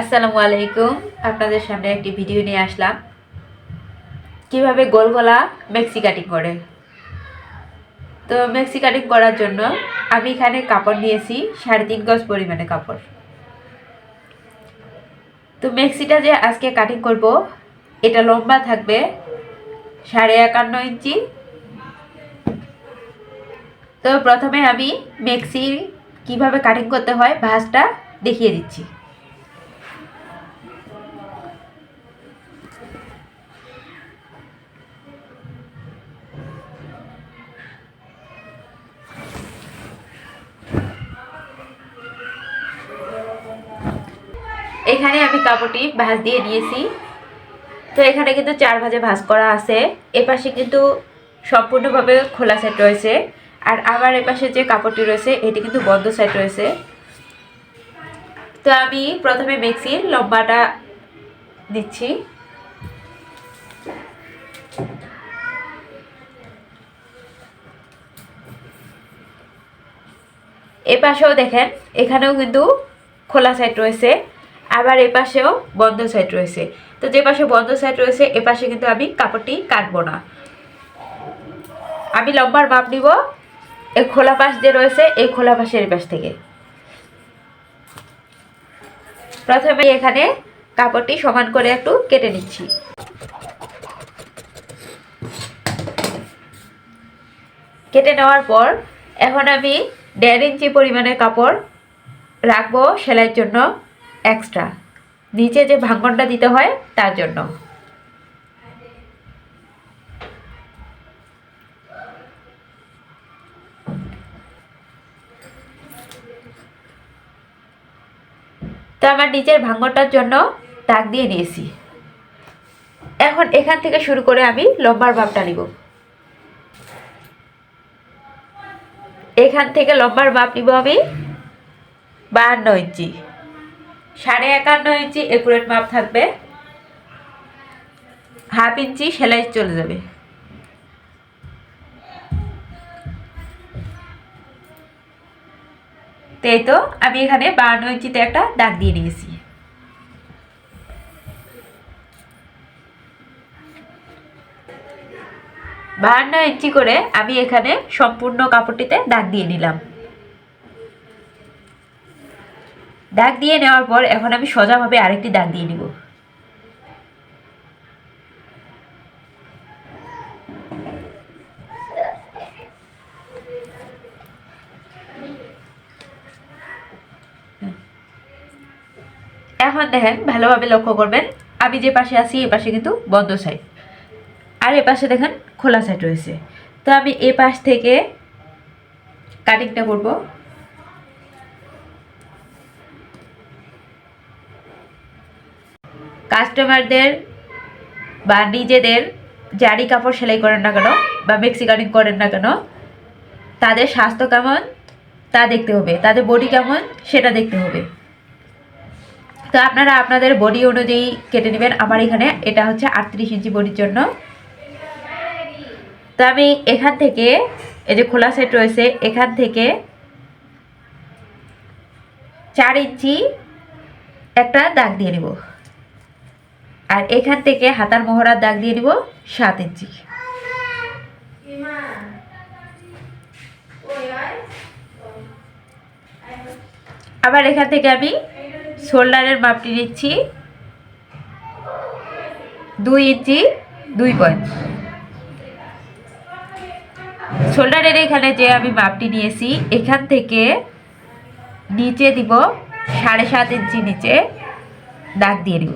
আসসালামু আলাইকুম। আপনাদের সামনে একটি ভিডিও নিয়ে আসলাম। কীভাবে গোল গলা মেক্সি কাটিং করে? তো মেক্সি কাটিং করার জন্য আমি এখানে কাপড় নিয়েছি, সাড়ে তিন গজ পরিমাণে কাপড়। তো মেক্সিটা যে আজকে কাটিং করব, এটা লম্বা থাকবে সাড়ে একান্ন ইঞ্চি। তো প্রথমে আমি মেক্সির কীভাবে কাটিং করতে হয়, ভাঁজটা দেখিয়ে দিচ্ছি। এখানে আমি কাপড়টি ভাঁজ দিয়ে নিয়েছি তো এখানে কিন্তু চার ভাজে ভাঁজ করা আছে। এপাশে কিন্তু সম্পূর্ণভাবে খোলা সেট রয়েছে। আর আবার এপাশে যে কাপড়টি রয়েছে, এটি কিন্তু বন্ধ সেট রয়েছে। তো আমি প্রথমে মেক্সির লম্বাটা দিচ্ছি। এপাশেও দেখেন, এখানেও কিন্তু খোলা সাইড রয়েছে। আবার এপাশেও বন্ধ সাইড রয়েছে। তো যে পাশে বন্ধ সাইড রয়েছে এপাশে কিন্তু আমি কাপড়টি কাটবো না। আমি লম্বার মাপ নিব। এই খোলা পাশ যে রয়েছে, এই খোলা পাশের পাশ থেকে। প্রথমে এখানে কাপড়টি সমান করে একটু কেটে নিচ্ছি। কেটে নেওয়ার পর এখন আমি দেড় ইঞ্চি পরিমাণের কাপড় রাখব সেলাইয়ের জন্য। এক্সট্রা নিচে যে ভাঙনটা দিতে হয়, তার জন্য। তো আমার নিচের ভাঙনটার জন্য দাগ দিয়ে নিয়েছি। এখন এখান থেকে শুরু করে আমি লম্বার ভাবটা নিব। এখান থেকে লম্বার মাপ নিব আমি বাহান্ন ইঞ্চি। সাড়ে একান্ন ইঞ্চি একুরেট মাপ থাকবে। হাফ ইঞ্চি সেলাই চলে যাবে। তাই তো, আমি এখানে বাহান্ন ইঞ্চিতে একটা দাগ দিয়ে নিয়েছি। বাহান্ন ইঞ্চি করে আমি এখানে সম্পূর্ণ কাপড়টিতে দাগ দিয়ে নিলাম। দাগ দিয়ে নেওয়ার পর এখন আমি সোজাভাবে আরেকটি দাগ দিয়ে নিব। এখন দেখেন, ভালোভাবে লক্ষ্য করবেন, আমি যে পাশে আছি, এ পাশে কিন্তু বন্ধ সাইড আর এ পাশে দেখেন খোলা সাইড রয়েছে। তো আমি এ পাশ থেকে কাটিংটা করব। কাস্টমারদের বা নিজেদের জারি কাপড় সেলাই করেন না কেন বা মেক্সি কাটিং করেন না কেন, তাদের স্বাস্থ্য কেমন তা দেখতে হবে। তাদের বডি কেমন সেটা দেখতে হবে। তো আপনারা আপনাদের বডি অনুযায়ী কেটে নেবেন। আমার এখানে এটা হচ্ছে আটত্রিশ ইঞ্চি বডির জন্য। তো আমি এখান থেকে, এই যে খোলা সেট রয়েছে, এখান থেকে চার ইঞ্চি একটা দাগ দিয়ে নিব। আর এখান থেকে হাতার মোহরার দাগ দিয়ে নিব সাত ইঞ্চি। আবার এখান থেকে আমি শোল্ডারের মাপটি নিচ্ছি। দুই ইঞ্চি, দুই পয়েন্ট। শোল্ডারের এখানে যে আমি মাপটি নিয়েছি, এখান থেকে নিচে দিব সাড়ে সাত ইঞ্চি নিচে দাগ দিয়ে দিব।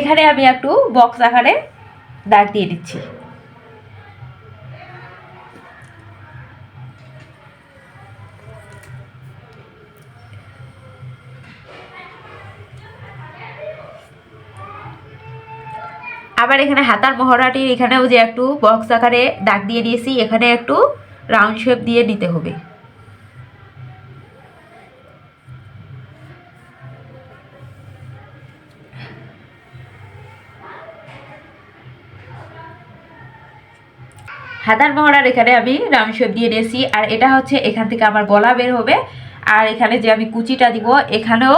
এখানে আমি একটু বক্স আকারে দাগ দিয়ে দিচ্ছি। আবার এখানে হাতার মহড়াটির এখানেও যে একটু বক্স আকারে দাগ দিয়ে দিয়েছি, এখানে একটু রাউন্ড শেপ দিয়ে নিতে হবে। হাতার মহড়ার এখানে আমি রাউন্ড দিয়ে নিয়েছি আর এটা হচ্ছে এখান থেকে আমার গলা বের হবে, আর এখানে যে আমি কুচিটা দিব, এখানেও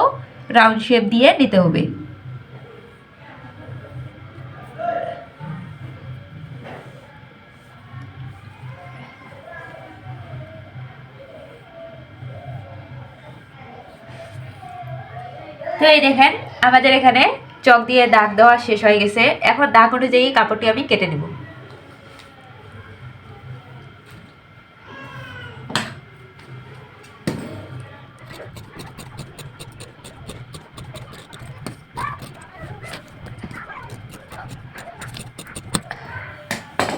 রাউন্ড শেপ দিয়ে নিতে হবে। তো এই দেখেন, আমাদের এখানে চক দিয়ে দাগ দেওয়া শেষ হয়ে গেছে। এখন দাগ অনুযায়ী কাপড়টি আমি কেটে নেব।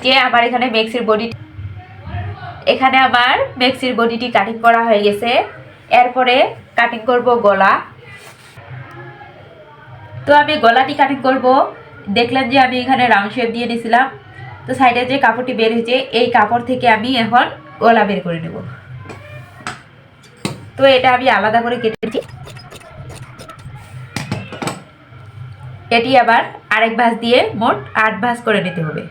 যে আমার এখানে মেক্সির বডি এখানে আমার মেক্সির বডিটি কাটিং করা হয়ে গেছে। এরপরে কাটিং করব গলা। তো আমি গলাটি কাটিং করব। দেখলাম যে আমি এখানে রাউন্ড শেপ দিয়ে দিয়েছিলাম তো সাইডে যে কাপড়টি বের হয়েছে, এই কাপড় থেকে আমি এখন গলা বের করে নেব। তো এটা আমি আলাদা করে কেটেছি এটি আবার আরেক ভাঁজ দিয়ে মোট আট ভাঁজ করে নিতে হবে।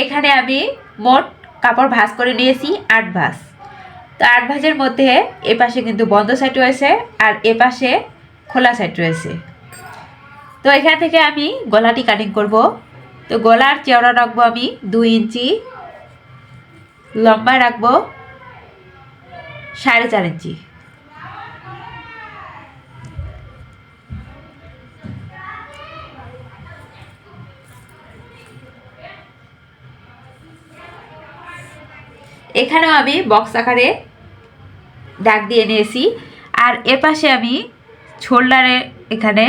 এখানে আমি মোট কাপড় ভাঁজ করে নিয়েছি আট ভাঁজ। তো আট ভাঁজের মধ্যে এ পাশে কিন্তু বন্ধ সাইড রয়েছে আর এ পাশে খোলা সাইড রয়েছে। তো এখান থেকে আমি গলাটি কাটিং করব। তো গলার চেওড়া রাখব আমি দুই ইঞ্চি, লম্বা রাখব সাড়ে চার ইঞ্চি। এখানেও আমি বক্স আকারে দাগ দিয়ে নিয়েছি আর এ পাশে আমি শোল্ডারে এখানে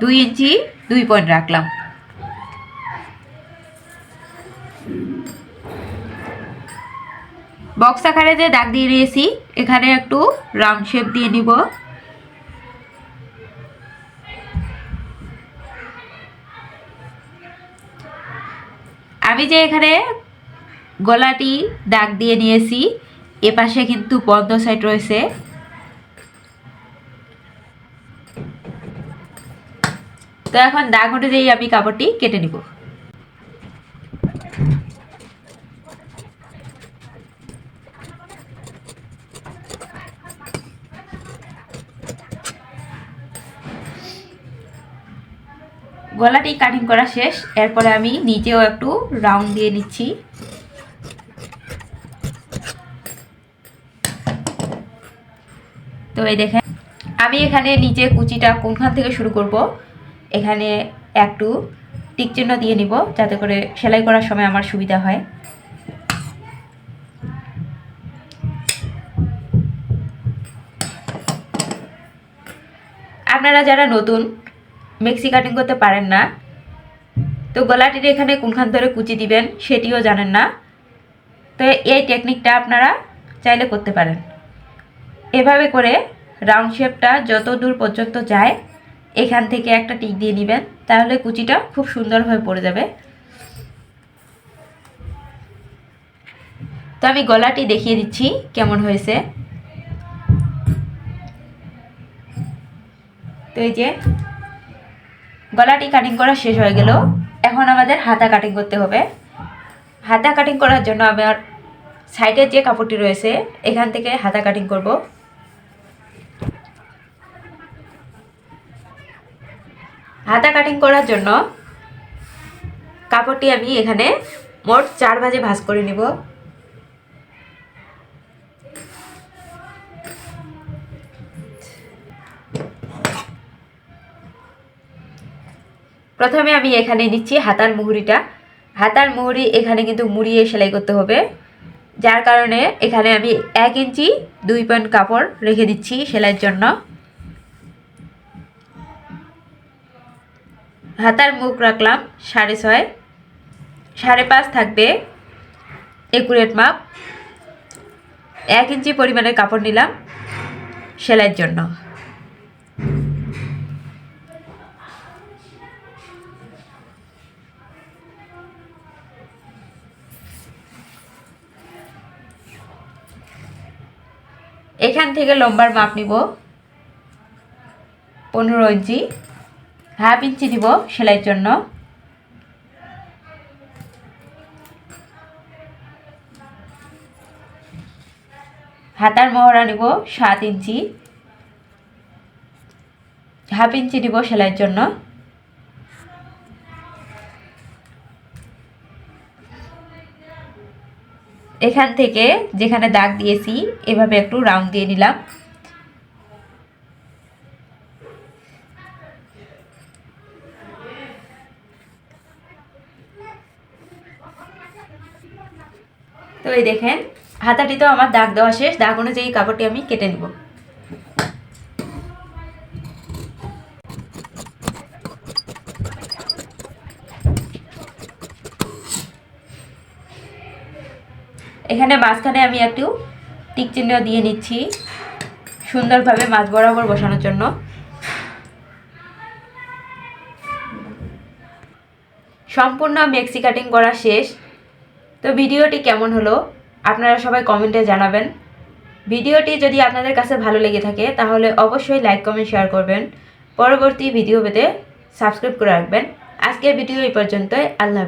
দুই ইঞ্চি, দুই পয়েন্ট রাখলাম। বক্স আকারে যে দাগ দিয়ে নিয়েছি এখানে একটু রাউন্ড শেপ দিয়ে নিব। আমি যে এখানে গলাটি দাগ দিয়ে নিয়েছি। এ পাশে কিন্তু বন্ধ সাইড রয়েছে। তো এখন দাগ অনুযায়ী আমি কাপড়টি কেটে নিব। গলাটি কাটিং করা শেষ। এরপরে আমি নিচেও একটু রাউন্ড দিয়ে নিচ্ছি। এই দেখেন। আমি এখানে নিচে কুচিটা কোনখান থেকে শুরু করব, এখানে একটু টিক চিহ্ন দিয়ে নিব, যাতে করে সেলাই করার সময় আমার সুবিধা হয়। আপনারা যারা নতুন, মেক্সি কাটিং করতে পারেন না, তো গলাটির এখানে কোনখান ধরে কুচি দিবেন সেটিও জানেন না। তো এই টেকনিকটা আপনারা চাইলে করতে পারেন। এভাবে করে রাউন্ড শেপটা যত দূর পর্যন্ত যায়, এখান থেকে একটা টিক দিয়ে নেবেন। তাহলে কুচিটা খুব সুন্দরভাবে পড়ে যাবে। তো আমি গলাটি দেখিয়ে দিচ্ছি কেমন হয়েছে। তো এই যে, গলাটি কাটিং করা শেষ হয়ে গেল। এখন আমাদের হাতা কাটিং করতে হবে। হাতা কাটিং করার জন্য আমার সাইডের যে কাপড়টি রয়েছে, এখান থেকে হাতা কাটিং করব। হাতা কাটিং করার জন্য কাপড়টি আমি এখানে মোট চার ভাজে ভাঁজ করে নিব। প্রথমে আমি এখানে নিচ্ছি হাতার মুহুরিটা। হাতার মুহুরি এখানে কিন্তু মুড়িয়ে সেলাই করতে হবে। যার কারণে এখানে আমি এক ইঞ্চি দুই পয়েন্ট কাপড় রেখে দিচ্ছি সেলাইয়ের জন্য। ভাতার মুখ রাখলাম, সাড়ে ছয়। সাড়ে পাঁচ থাকবে একুরেট মাপ। এক ইঞ্চি পরিমাণের কাপড় নিলাম, সেলাইয়ের জন্য। এখান থেকে লম্বার মাপ নিব, পনেরো ইঞ্চি। হাফ ইঞ্চি দিব সেলাইয়ের জন্য। হাতার মহড়া নিব সাত ইঞ্চি। হাফ ইঞ্চি দিব সেলাইয়ের জন্য। এখান থেকে যেখানে দাগ দিয়েছি, এভাবে একটু রাউন্ড দিয়ে নিলাম। তো এই দেখেন হাতাটিতেও আমার দাগ দেওয়া শেষ, দাগ অনুযায়ী কাপড়টি আমি কেটে নিব। এখানে মাঝখানে আমি একটু টিক চিহ্ন দিয়ে নিচ্ছি, সুন্দরভাবে মাছ বরাবর বসানোর জন্য। সম্পূর্ণ মেক্সি কাটিং করা শেষ। তো ভিডিওটি কেমন হলো? আপনারা সবাই কমেন্টে জানাবেন। ভিডিওটি যদি আপনাদের কাছে ভালো লেগে থাকে, তাহলে অবশ্যই লাইক, কমেন্ট, শেয়ার করবেন। পরবর্তী ভিডিও পেতে সাবস্ক্রাইব করে রাখবেন। আজকের ভিডিও এই পর্যন্তই। আল্লাহ।